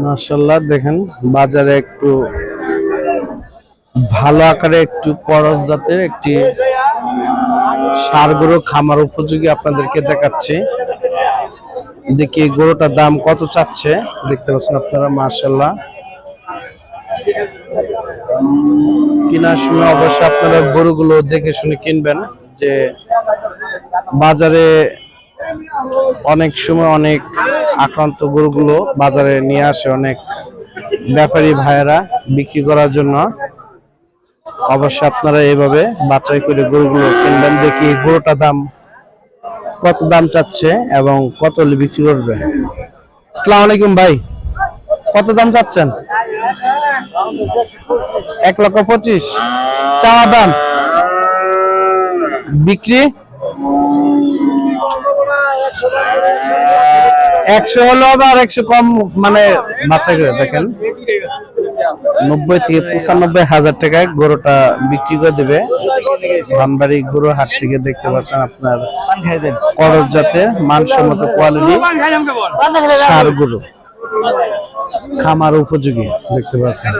মাশাল্লাহ দেখেন বাজারে একটু ভালো আকারে একটু করস জাতের একটি সার গরু খামার উপযোগী আপনাদেরকে দেখাচ্ছি। দেখি গরুটার দাম কত চাচ্ছে, দেখতে পাচ্ছেন আপনারা মাশাল্লাহ কেনার সময় অবশ্যই আপনারা গরুগুলো দেখে শুনে কিনবেন যে বাজারে অনেক সময় অনেক আক্রান্ত গরুগুলো বাজারে নিয়ে আসে অনেক ব্যাপারী ভাইয়েরা বিক্রি করার জন্য। অবশ্যই আপনারা এইভাবে বাছাই করে গরুগুলো কিনবেন, দেখি গরুটা দাম কত দাম চাচ্ছে এবং কত বিক্রি করবে। আসসালামু আলাইকুম ভাই, কত দাম চাচ্ছেন? এক লক্ষ পঁচিশ। চাওয়া দাম? বিক্রি? একশো হলো আবার একশো কম মানে বাছাই করে, দেখেন। নব্বই থেকে পঁচানব্বই হাজার টাকায় গরুটা বিক্রি করে দেবে। ধানবাড়ি গরু হাট থেকে দেখতে পাচ্ছেন আপনার করজ জাতের মানসম্মত কোয়ালিটি সার গরু। খামার উপযোগী, দেখতে পাচ্ছেন।